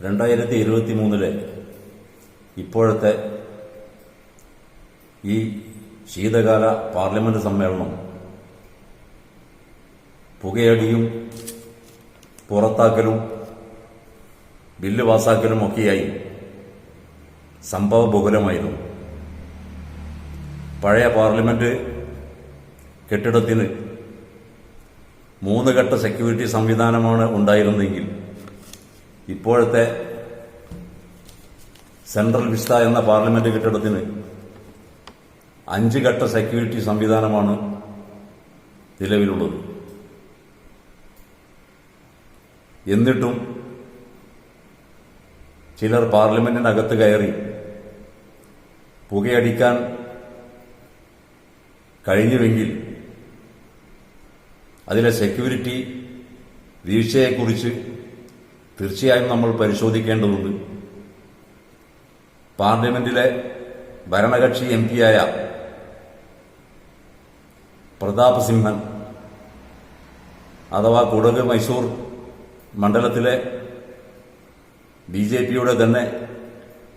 രണ്ടായിരത്തി ഇരുപത്തി മൂന്നിലെ ഇപ്പോഴത്തെ ഈ ശീതകാല പാർലമെന്റ് സമ്മേളനം പുകയടിയും പുറത്താക്കലും ബില്ല് പാസാക്കലും ഒക്കെയായി സംഭവബഹുലമായിരുന്നു. പഴയ പാർലമെന്റ് കെട്ടിടത്തിന് മൂന്ന് ഘട്ട സെക്യൂരിറ്റി സംവിധാനമാണ് ഉണ്ടായിരുന്നെങ്കിൽ ഇപ്പോഴത്തെ സെൻട്രൽ വിസ്ത എന്ന പാർലമെന്റ് കെട്ടിടത്തിന് അഞ്ച് ഘട്ട സെക്യൂരിറ്റി സംവിധാനമാണ് നിലവിലുള്ളത്. എന്നിട്ടും ചിലർ പാർലമെന്റിനകത്ത് കയറി പുകയടിക്കാൻ കഴിഞ്ഞുവെങ്കിൽ അതിലെ സെക്യൂരിറ്റി വീഴ്ചയെക്കുറിച്ച് തീർച്ചയായും നമ്മൾ പരിശോധിക്കേണ്ടതുണ്ട്. പാർലമെന്റിലെ ഭരണകക്ഷി എം പിയായ പ്രതാപ് സിംഹൻ അഥവാ കുടക് മൈസൂർ മണ്ഡലത്തിലെ ബി ജെ പിയുടെ തന്നെ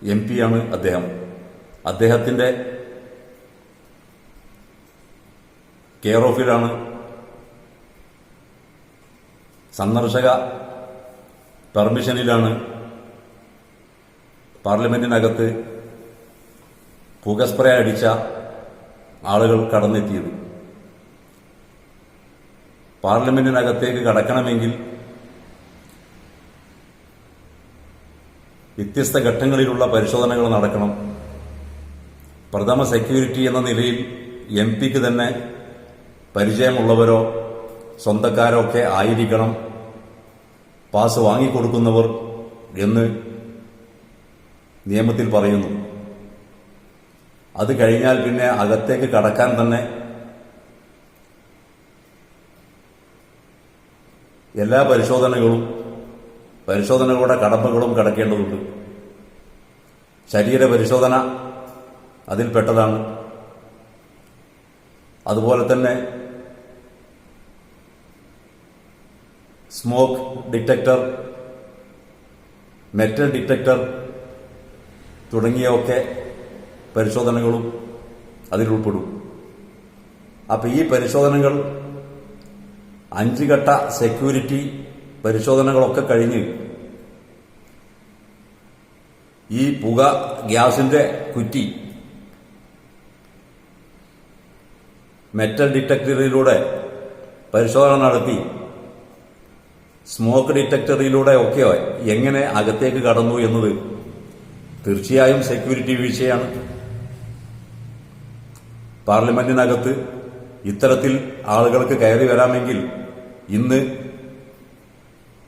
എം പിയാണ് അദ്ദേഹം. അദ്ദേഹത്തിന്റെ കെയർ ഓഫിലാണ് സന്ദർശക പെർമിഷനിലാണ് പാർലമെന്റിനകത്ത് പുകസ്പ്രേ അടിച്ച ആളുകൾ കടന്നെത്തിയത്. പാർലമെന്റിനകത്തേക്ക് കടക്കണമെങ്കിൽ വ്യത്യസ്ത ഘട്ടങ്ങളിലുള്ള പരിശോധനകൾ നടക്കണം. പ്രഥമ സെക്യൂരിറ്റി എന്ന നിലയിൽ എം പിക്ക് തന്നെ പരിചയമുള്ളവരോ സ്വന്തക്കാരോ ഒക്കെ ആയിരിക്കണം. പാസ് വാങ്ങിക്കൊടുക്കുന്നവർ എന്ന് നിയമത്തിൽ പറയുന്നു. അത് കഴിഞ്ഞാൽ പിന്നെ അകത്തേക്ക് കടക്കാൻ തന്നെ എല്ലാ പരിശോധനകളും പരിശോധനകളുടെ കടമ്പകളും കടക്കേണ്ടതുണ്ട്. ശരീര പരിശോധന അതിൽപ്പെട്ടതാണ്. അതുപോലെ തന്നെ സ്മോക്ക് ഡിറ്റക്ടർ മെറ്റൽ ഡിറ്റക്ടർ തുടങ്ങിയൊക്കെ പരിശോധനകളും അതിലുൾപ്പെടും അപ്പൊ ഈ പരിശോധനകൾ അഞ്ച് ഘട്ട സെക്യൂരിറ്റി പരിശോധനകളൊക്കെ കഴിഞ്ഞ് ഈ പുക ഗ്യാസിന്റെ കുറ്റി മെറ്റൽ ഡിറ്റക്ടറിലൂടെ പരിശോധന നടത്തി സ്മോക്ക് ഡിറ്റക്ടറിലൂടെ ഒക്കെ എങ്ങനെ അകത്തേക്ക് കടന്നു എന്നത് തീർച്ചയായും സെക്യൂരിറ്റി വീഴ്ചയാണ് പാർലമെന്റിനകത്ത് ഇത്തരത്തിൽ ആളുകൾക്ക് കയറി വരാമെങ്കിൽ ഇന്ന്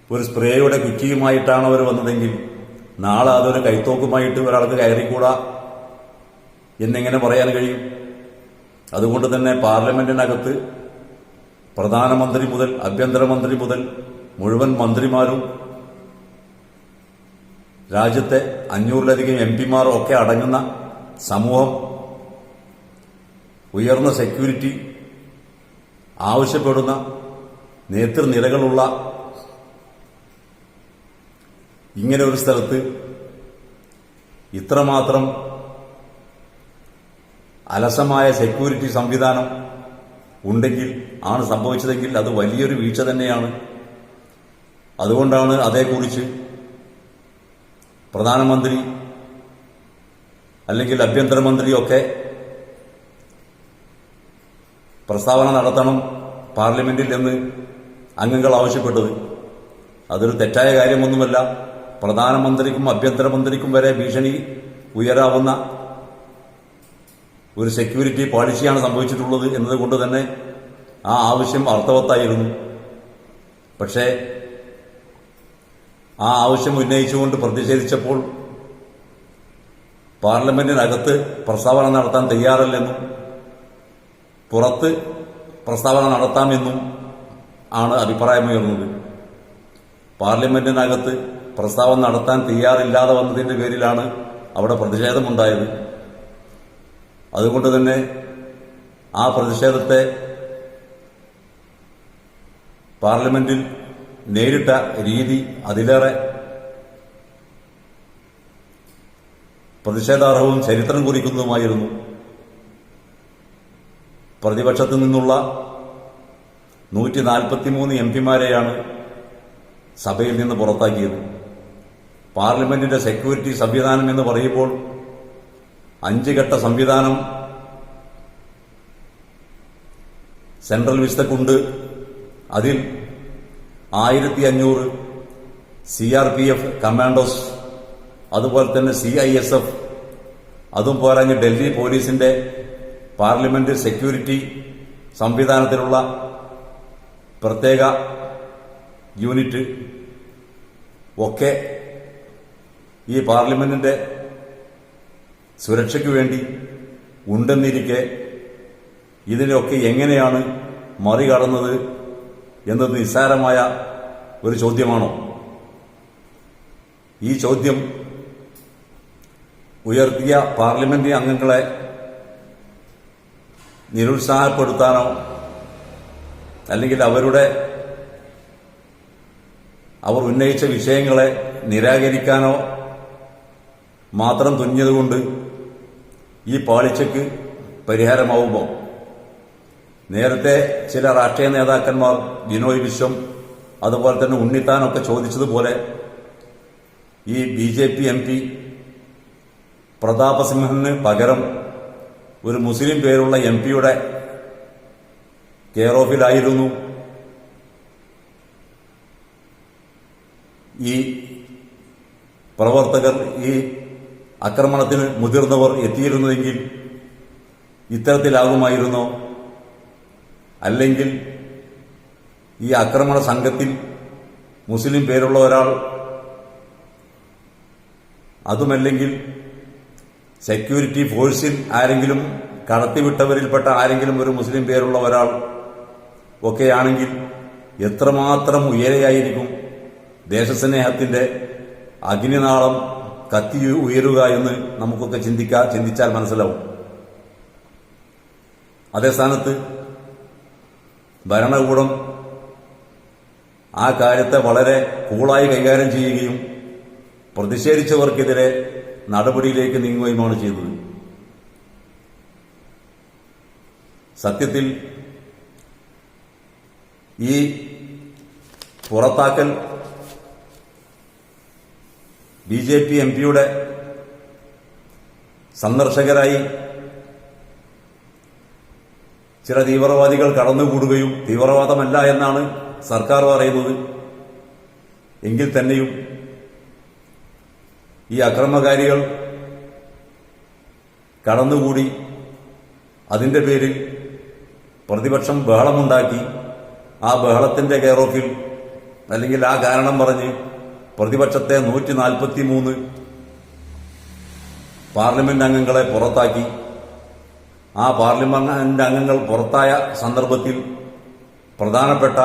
ഒരു സ്പ്രേയുടെ കുറ്റിയുമായിട്ടാണ് അവർ വന്നതെങ്കിൽ നാളെ അതൊരു കൈത്തോക്കുമായിട്ട് ഒരാൾക്ക് കയറിക്കൂടാ എന്നെങ്ങനെ പറയാൻ കഴിയും. അതുകൊണ്ട് തന്നെ പാർലമെന്റിനകത്ത് പ്രധാനമന്ത്രി മുതൽ ആഭ്യന്തരമന്ത്രി മുതൽ മുഴുവൻ മന്ത്രിമാരും രാജ്യത്തെ അഞ്ഞൂറിലധികം എം പിമാരും ഒക്കെ അടങ്ങുന്ന സമൂഹം ഉയർന്ന സെക്യൂരിറ്റി ആവശ്യപ്പെടുന്ന നേതൃനിരകളുള്ള ഇങ്ങനെ ഒരു സ്ഥലത്ത് ഇത്രമാത്രം അലസമായ സെക്യൂരിറ്റി സംവിധാനം ഉണ്ടെങ്കിൽ ആണ് സംഭവിച്ചതെങ്കിൽ അത് വലിയൊരു വീഴ്ച തന്നെയാണ്. അതുകൊണ്ടാണ് അതേക്കുറിച്ച് പ്രധാനമന്ത്രി അല്ലെങ്കിൽ ആഭ്യന്തരമന്ത്രിയൊക്കെ പ്രസ്താവന നടത്തണം പാർലമെന്റിൽ എന്ന് അംഗങ്ങൾ ആവശ്യപ്പെട്ടത്. അതൊരു തെറ്റായ കാര്യമൊന്നുമല്ല. പ്രധാനമന്ത്രിക്കും ആഭ്യന്തരമന്ത്രിക്കും വരെ ഭീഷണി ഉയരാവുന്ന ഒരു സെക്യൂരിറ്റി പോളിസിയാണ് സംഭവിച്ചിട്ടുള്ളത് എന്നതുകൊണ്ട് തന്നെ ആ ആവശ്യം അർത്ഥവത്തായിരുന്നു. പക്ഷേ ആ ആവശ്യം ഉന്നയിച്ചുകൊണ്ട് പ്രതിഷേധിച്ചപ്പോൾ പാർലമെന്റിനകത്ത് പ്രസ്താവന നടത്താൻ തയ്യാറല്ലെന്നും പുറത്ത് പ്രസ്താവന നടത്താമെന്നും ആണ് അഭിപ്രായമുയർന്നത്. പാർലമെന്റിനകത്ത് പ്രസ്താവന നടത്താൻ തയ്യാറില്ലാതെ വന്നതിന്റെ പേരിലാണ് അവിടെ പ്രതിഷേധമുണ്ടായത്. അതുകൊണ്ട് തന്നെ ആ പ്രതിഷേധത്തെ പാർലമെന്റിൽ നേരിട്ട രീതി അതിലേറെ പ്രതിഷേധാർഹവും ചരിത്രം കുറിക്കുന്നതുമായിരുന്നു. പ്രതിപക്ഷത്തു നിന്നുള്ള നൂറ്റി നാൽപ്പത്തിമൂന്ന് എം പിമാരെയാണ് സഭയിൽ നിന്ന് പുറത്താക്കിയത്. പാർലമെന്റിന്റെ സെക്യൂരിറ്റി സംവിധാനം എന്ന് പറയുമ്പോൾ അഞ്ച് ഘട്ട സംവിധാനം സെൻട്രൽ വിസ്തക്കുണ്ട്. അതിൽ ആയിരത്തി അഞ്ഞൂറ് C R P F commandos അതുപോലെ തന്നെ സി ഐ എസ് എഫ് അതും പോരാഞ്ഞ് ഡൽഹി പോലീസിന്റെ പാർലമെന്റ് സെക്യൂരിറ്റി സംവിധാനത്തിലുള്ള പ്രത്യേക യൂണിറ്റ് ഒക്കെ ഈ പാർലമെന്റിന്റെ സുരക്ഷയ്ക്ക് വേണ്ടി ഉണ്ടെന്നിരിക്കെ ഇതിനെയൊക്കെ എങ്ങനെയാണ് മറികടന്നത് എന്നത് നിസ്സാരമായ ഒരു ചോദ്യമാണോ? ഈ ചോദ്യം ഉയർത്തിയ പാർലമെന്റ് അംഗങ്ങളെ നിരുത്സാഹപ്പെടുത്താനോ അല്ലെങ്കിൽ അവരുടെ അവർ ഉന്നയിച്ച വിഷയങ്ങളെ നിരാകരിക്കാനോ മാത്രം തുന്നിയതുകൊണ്ട് ഈ പാളിച്ചയ്ക്ക് പരിഹാരമാവുമോ? നേരത്തെ ചില രാഷ്ട്രീയ നേതാക്കന്മാർ ബിനോയ് വിശ്വം അതുപോലെ തന്നെ ഉണ്ണിത്താനൊക്കെ ചോദിച്ചതുപോലെ ഈ B J P M P പ്രതാപസിംഹന് പകരം ഒരു മുസ്ലിം പേരുള്ള എം പിയുടെ കെയർ ഓഫിലായിരുന്നു. ഈ പ്രവർത്തകർ ഈ ആക്രമണത്തിന് മുതിർന്നവർ എത്തിയിരുന്നതെങ്കിൽ ഇത്തരത്തിലാകുമായിരുന്നോ? അല്ലെങ്കിൽ ഈ ആക്രമണ സംഘത്തിൽ മുസ്ലിം പേരുള്ള ഒരാൾ അതുമല്ലെങ്കിൽ സെക്യൂരിറ്റി ഫോഴ്സിൽ ആരെങ്കിലും കടത്തിവിട്ടവരിൽപ്പെട്ട ആരെങ്കിലും ഒരു മുസ്ലിം പേരുള്ള ഒരാൾ ഒക്കെയാണെങ്കിൽ എത്രമാത്രം ഉയരെയായിരിക്കും ദേശസ്നേഹത്തിന്റെ അഗ്നിനാളം കത്തി ഉയരുക എന്ന് നമുക്കൊക്കെ ചിന്തിക്കാ ചിന്തിച്ചാൽ മനസ്സിലാവും. അതേ സ്ഥാനത്ത് ഭരണകൂടം ആ കാര്യത്തെ വളരെ കൂളായി കൈകാര്യം ചെയ്യുകയും പ്രതിഷേധിച്ചവർക്കെതിരെ നടപടിയിലേക്ക് നീങ്ങുകയുമാണ് ചെയ്തത്. സത്യത്തിൽ ഈ പുറത്താക്കൽ ബി ജെ പി എം പിയുടെ സന്ദർശകരായി ചില തീവ്രവാദികൾ കടന്നുകൂടുകയും തീവ്രവാദമല്ല എന്നാണ് സർക്കാർ പറയുന്നത്. എങ്കിൽ തന്നെയും ഈ അക്രമകാരികൾ കടന്നുകൂടി അതിന്റെ പേരിൽ പ്രതിപക്ഷം ബഹളമുണ്ടാക്കി. ആ ബഹളത്തിന്റെ കെയറോഫിൽ അല്ലെങ്കിൽ ആ കാരണം പറഞ്ഞ് പ്രതിപക്ഷത്തെ നൂറ്റി നാൽപ്പത്തി മൂന്ന് പാർലമെന്റ് അംഗങ്ങളെ പുറത്താക്കി. ആ പാർലമെന്റ് അംഗങ്ങൾ പുറത്തായ സന്ദർഭത്തിൽ പ്രധാനപ്പെട്ട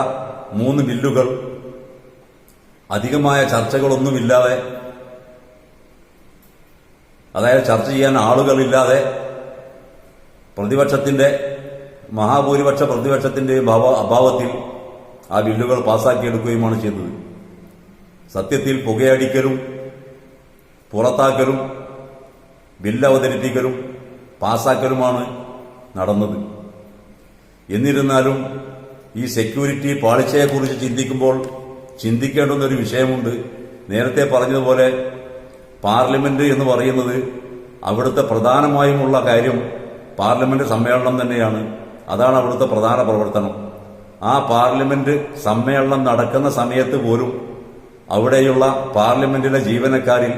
മൂന്ന് ബില്ലുകൾ അധികമായ ചർച്ചകളൊന്നുമില്ലാതെ അതായത് ചർച്ച ചെയ്യാൻ ആളുകളില്ലാതെ പ്രതിപക്ഷത്തിന്റെ മഹാഭൂരിപക്ഷ പ്രതിപക്ഷത്തിന്റെ ഭാവ- അഭാവത്തിൽ ആ ബില്ലുകൾ പാസാക്കിയെടുക്കുകയുമാണ് ചെയ്തത്. സത്യത്തിൽ പുകയടിക്കലും പുറത്താക്കലും ബില്ല് അവതരിപ്പിക്കലും പാസാക്കലുമാണ് നടന്നത്. എന്നിരുന്നാലും ഈ സെക്യൂരിറ്റി പാളിച്ചയെക്കുറിച്ച് ചിന്തിക്കുമ്പോൾ ചിന്തിക്കേണ്ടുന്ന ഒരു വിഷയമുണ്ട്. നേരത്തെ പറഞ്ഞതുപോലെ പാർലമെന്റ് എന്ന് പറയുന്നത് അവിടുത്തെ പ്രധാനമായുമുള്ള കാര്യം പാർലമെന്റ് സമ്മേളനം തന്നെയാണ്. അതാണ് അവിടുത്തെ പ്രധാന പ്രവർത്തനം. ആ പാർലമെന്റ് സമ്മേളനം നടക്കുന്ന സമയത്ത് പോലും അവിടെയുള്ള പാർലമെന്റിലെ ജീവനക്കാരിൽ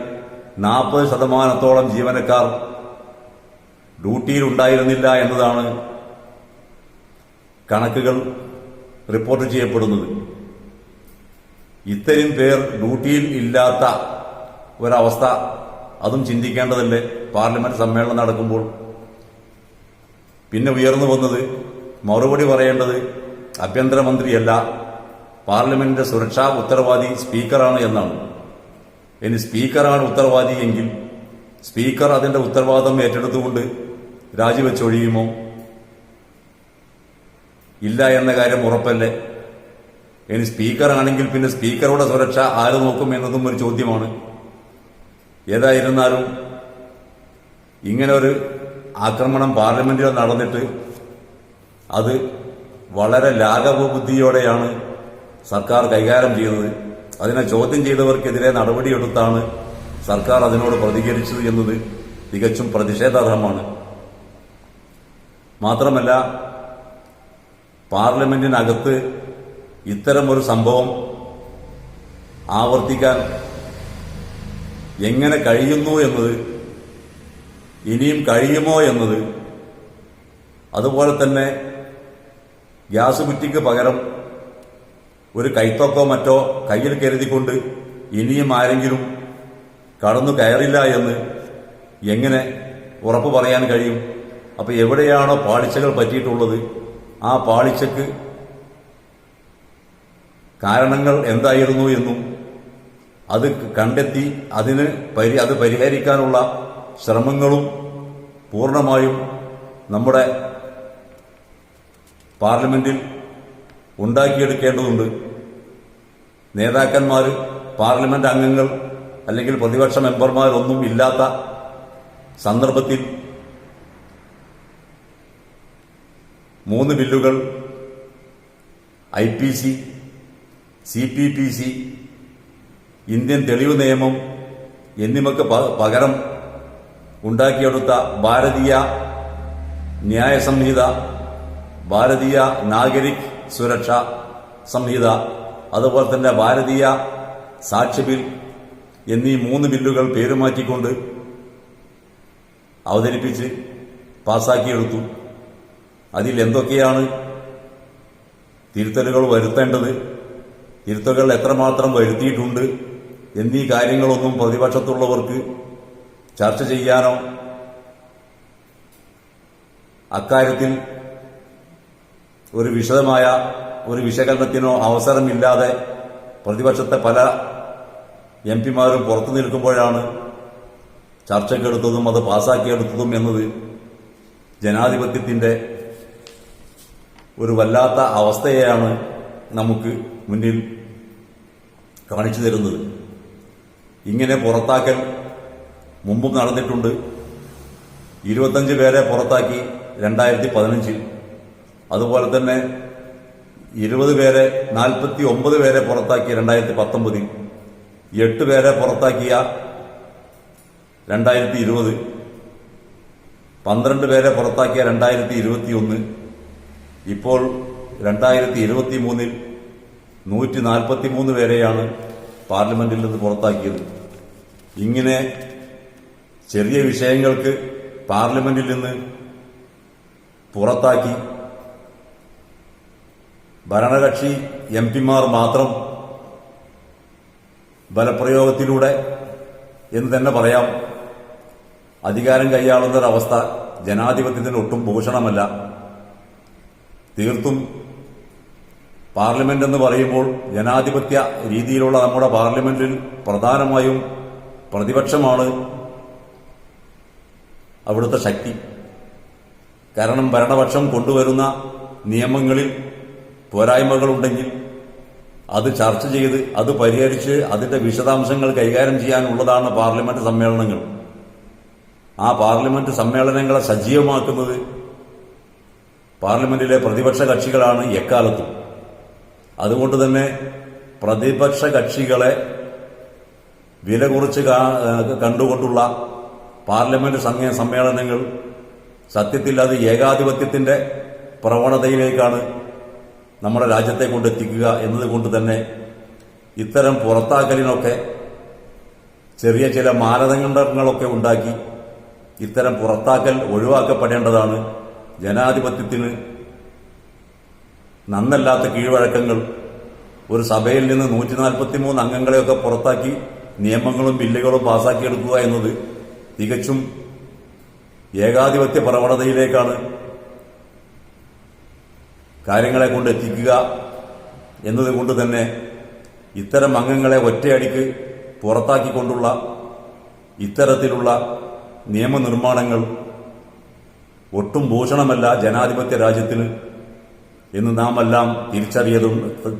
നാൽപ്പത് ശതമാനത്തോളം ജീവനക്കാർ ഡ്യൂട്ടിയിലുണ്ടായിരുന്നില്ല എന്നതാണ് കണക്കുകൾ റിപ്പോർട്ട് ചെയ്യപ്പെടുന്നത്. ഇത്രയും പേർ ഡ്യൂട്ടിയിൽ ഇല്ലാത്ത ഒരവസ്ഥ അതും ചിന്തിക്കേണ്ടതല്ലേ? പാർലമെന്റ് സമ്മേളനം നടക്കുമ്പോൾ. പിന്നെ ഉയർന്നു വന്നത് മറുപടി പറയേണ്ടത് ആഭ്യന്തരമന്ത്രിയല്ല പാർലമെന്റിന്റെ സുരക്ഷാ ഉത്തരവാദി സ്പീക്കറാണ് എന്നാണ്. ഇനി സ്പീക്കറാണ് ഉത്തരവാദി എങ്കിൽ സ്പീക്കർ അതിന്റെ ഉത്തരവാദിത്തം ഏറ്റെടുത്തുകൊണ്ട് രാജിവെച്ചൊഴിയുമോ? ഇല്ല എന്ന കാര്യം ഉറപ്പല്ലേ? ഇനി സ്പീക്കറാണെങ്കിൽ പിന്നെ സ്പീക്കറുടെ സുരക്ഷ ആര് നോക്കും എന്നതും ഒരു ചോദ്യമാണ്. ഏതായിരുന്നാലും ഇങ്ങനെ ഒരു ആക്രമണം പാർലമെന്റിൽ നടന്നിട്ട് അത് വളരെ ലാഘവബുദ്ധിയോടെയാണ് സർക്കാർ കൈകാര്യം ചെയ്തത് അതിനെ ചോദ്യം ചെയ്തവർക്കെതിരെ നടപടിയെടുത്താണ് സർക്കാർ അതിനോട് പ്രതികരിച്ചത് എന്നത് തികച്ചും പ്രതിഷേധാർഹമാണ്. മാത്രമല്ല പാർലമെന്റിനകത്ത് ഇത്തരമൊരു സംഭവം ആവർത്തിക്കാൻ എങ്ങനെ കഴിയുന്നു എന്നത് ഇനിയും കഴിയുമോ എന്നത് അതുപോലെ തന്നെ ഗ്യാസ് കുറ്റിക്ക് പകരം ഒരു കൈത്തോക്കോ മറ്റോ കയ്യിൽ കരുതിക്കൊണ്ട് ഇനിയും ആരെങ്കിലും കടന്നു കയറില്ല എന്ന് എങ്ങനെ ഉറപ്പ് പറയാൻ കഴിയും? അപ്പൊ എവിടെയാണോ പാളിച്ചകൾ പറ്റിയിട്ടുള്ളത് ആ പാളിച്ചക്ക് കാരണങ്ങൾ എന്തായിരുന്നു എന്നും അത് കണ്ടെത്തി അതിന് പരി അത് പരിഹരിക്കാനുള്ള ശ്രമങ്ങളും പൂർണമായും നമ്മുടെ പാർലമെന്റിൽ ഉണ്ടാക്കിയെടുക്കേണ്ടതുണ്ട്. നേതാക്കന്മാർ പാർലമെന്റ് അംഗങ്ങൾ അല്ലെങ്കിൽ പ്രതിപക്ഷ മെമ്പർമാരൊന്നും ഇല്ലാത്ത സന്ദർഭത്തിൽ മൂന്ന് ബില്ലുകൾ I P C C P P C Indian തെളിവ് നിയമം എന്നിവയ്ക്ക് പ- പകരം ഉണ്ടാക്കിയെടുത്ത ഭാരതീയ ന്യായ സംഹിത ഭാരതീയ നാഗരിക് സുരക്ഷ സംഹിത അതുപോലെ തന്നെ ഭാരതീയ സാക്ഷ്യ ബിൽ എന്നീ മൂന്ന് ബില്ലുകൾ പേരുമാറ്റിക്കൊണ്ട് അവതരിപ്പിച്ച് പാസാക്കിയെടുത്തു. അതിൽ എന്തൊക്കെയാണ് തിരുത്തലുകൾ വരുത്തേണ്ടത്? തിരുത്തലുകൾ എത്രമാത്രം വരുത്തിയിട്ടുണ്ട്? എന്നീ കാര്യങ്ങളൊന്നും പ്രതിപക്ഷത്തുള്ളവർക്ക് ചർച്ച ചെയ്യാനോ അക്കാര്യത്തിൽ ഒരു വിശദമായ ഒരു വിശകലനത്തിനോ അവസരമില്ലാതെ പ്രതിപക്ഷത്തെ പല എം പിമാരും പുറത്തു നിൽക്കുമ്പോഴാണ് ചർച്ചയ്ക്കെടുത്തതും അത് പാസാക്കിയെടുത്തതും എന്നത് ജനാധിപത്യത്തിന്റെ ഒരു വല്ലാത്ത അവസ്ഥയാണ് നമുക്ക് മുന്നിൽ കാണിച്ചു തരുന്നത്. ഇങ്ങനെ പുറത്താക്കൽ മുമ്പും നടന്നിട്ടുണ്ട്. ഇരുപത്തഞ്ച് പേരെ പുറത്താക്കി രണ്ടായിരത്തി പതിനഞ്ചിൽ അതുപോലെ തന്നെ ഇരുപത് പേരെ നാൽപ്പത്തി ഒമ്പത് പേരെ പുറത്താക്കി രണ്ടായിരത്തി പത്തൊമ്പതിൽ എട്ട് പേരെ പുറത്താക്കിയ രണ്ടായിരത്തി ഇരുപത് പന്ത്രണ്ട് പേരെ പുറത്താക്കിയ രണ്ടായിരത്തി ഇരുപത്തി ഒന്ന് ഇപ്പോൾ രണ്ടായിരത്തി ഇരുപത്തി മൂന്നിൽ നൂറ്റി നാൽപ്പത്തി മൂന്ന് പേരെയാണ് പാർലമെന്റിൽ നിന്ന് പുറത്താക്കിയത്. ഇങ്ങനെ ചെറിയ വിഷയങ്ങൾക്ക് പാർലമെന്റിൽ നിന്ന് പുറത്താക്കി ഭരണകക്ഷി എം പിമാർ മാത്രം ബലപ്രയോഗത്തിലൂടെ എന്ന് തന്നെ പറയാം. അധികാരം കൈയാളുന്ന ഒരവസ്ഥ ജനാധിപത്യത്തിന് ഒട്ടും ഭൂഷണമല്ല. തീർത്തും പാർലമെന്റ് എന്ന് പറയുമ്പോൾ ജനാധിപത്യ രീതിയിലുള്ള നമ്മുടെ പാർലമെന്റിൽ പ്രധാനമായും പ്രതിപക്ഷമാണ് അവിടുത്തെ ശക്തി. കാരണം ഭരണപക്ഷം കൊണ്ടുവരുന്ന നിയമങ്ങളിൽ പോരായ്മകളുണ്ടെങ്കിൽ അത് ചർച്ച ചെയ്ത് അത് പരിഹരിച്ച് അതിന്റെ വിശദാംശങ്ങൾ കൈകാര്യം ചെയ്യാനുള്ളതാണ് പാർലമെന്റ് സമ്മേളനങ്ങൾ. ആ പാർലമെന്റ് സമ്മേളനങ്ങളെ സജീവമാക്കുന്നത് പാർലമെന്റിലെ പ്രതിപക്ഷ കക്ഷികളാണ് എക്കാലത്തും. അതുകൊണ്ട് തന്നെ പ്രതിപക്ഷ കക്ഷികളെ വില കുറച്ച് കണ്ടുകൊണ്ടുള്ള പാർലമെന്റ് സമ്മേളനങ്ങൾ സത്യത്തിൽ അത് ഏകാധിപത്യത്തിന്റെ പ്രവണതയിലേക്കാണ് നമ്മുടെ രാജ്യത്തെ കൊണ്ടെത്തിക്കുക എന്നതുകൊണ്ട് തന്നെ ഇത്തരം പുറത്താക്കലിനൊക്കെ ചെറിയ ചില മാനദണ്ഡങ്ങളൊക്കെ ഉണ്ടാക്കി ഇത്തരം പുറത്താക്കൽ ഒഴിവാക്കപ്പെടേണ്ടതാണ് ജനാധിപത്യത്തിന് നന്നല്ലാത്ത കീഴ്വഴക്കങ്ങൾ ഒരു സഭയിൽ നിന്ന് നൂറ്റി നാൽപ്പത്തി മൂന്ന് അംഗങ്ങളെയൊക്കെ പുറത്താക്കി നിയമങ്ങളും ബില്ലുകളും പാസാക്കിയെടുക്കുക എന്നത് തികച്ചും ഏകാധിപത്യ പ്രവണതയിലേക്കാണ് കാര്യങ്ങളെ കൊണ്ട് എത്തിക്കുക എന്നതുകൊണ്ട് തന്നെ ഇത്തരം അംഗങ്ങളെ ഒറ്റയടിക്ക് പുറത്താക്കിക്കൊണ്ടുള്ള ഇത്തരത്തിലുള്ള നിയമനിർമ്മാണങ്ങൾ ഒട്ടും ഭൂഷണമല്ല ജനാധിപത്യ രാജ്യത്തിന് എന്ന് നാം എല്ലാം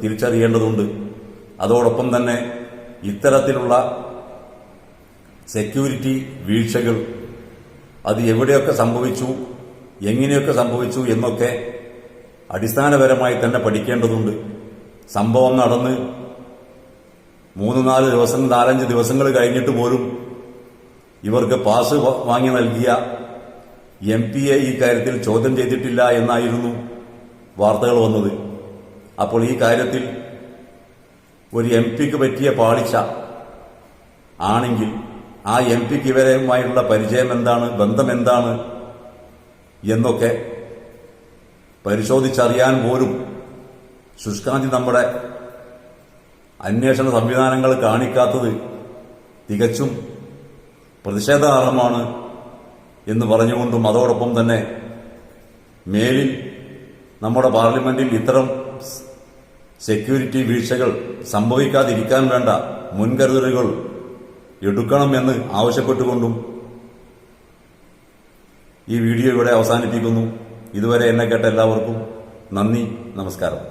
തിരിച്ചറിയേണ്ടതുണ്ട്. അതോടൊപ്പം തന്നെ ഇത്തരത്തിലുള്ള സെക്യൂരിറ്റി വീഴ്ചകൾ അത് എവിടെയൊക്കെ സംഭവിച്ചു എങ്ങനെയൊക്കെ സംഭവിച്ചു എന്നൊക്കെ അടിസ്ഥാനപരമായി തന്നെ പഠിക്കേണ്ടതുണ്ട്. സംഭവം നടന്ന് മൂന്ന് നാല് ദിവസം നാലഞ്ച് ദിവസങ്ങൾ കഴിഞ്ഞിട്ട് പോലും ഇവർക്ക് പാസ് വാങ്ങി നൽകിയ എം ഈ കാര്യത്തിൽ ചോദ്യം ചെയ്തിട്ടില്ല എന്നായിരുന്നു വാർത്തകൾ വന്നത്. അപ്പോൾ ഈ കാര്യത്തിൽ ഒരു എം പിക്ക് പറ്റിയ പാളിച്ച ആണെങ്കിൽ ആ എം പിക്ക് ഇവരുമായിട്ടുള്ള പരിചയം എന്താണ് ബന്ധം എന്താണ് എന്നൊക്കെ പരിശോധിച്ചറിയാൻ പോലും ശുഷ്കാന്തി നമ്മുടെ അന്വേഷണ സംവിധാനങ്ങൾ കാണിക്കാത്തത് തികച്ചും പ്രതിഷേധാർഹമാണ് എന്ന് പറഞ്ഞുകൊണ്ടും അതോടൊപ്പം തന്നെ മേലിൽ നമ്മുടെ പാർലമെന്റിൽ ഇത്തരം സെക്യൂരിറ്റി വീഴ്ചകൾ സംഭവിക്കാതിരിക്കാൻ വേണ്ട മുൻകരുതലുകൾ എടുക്കണമെന്ന് ആവശ്യപ്പെട്ടുകൊണ്ടും ഈ വീഡിയോ ഇവിടെ അവസാനിപ്പിക്കുന്നു. ഇതുവരെ എന്നെ കേട്ട എല്ലാവർക്കും നന്ദി നമസ്കാരം.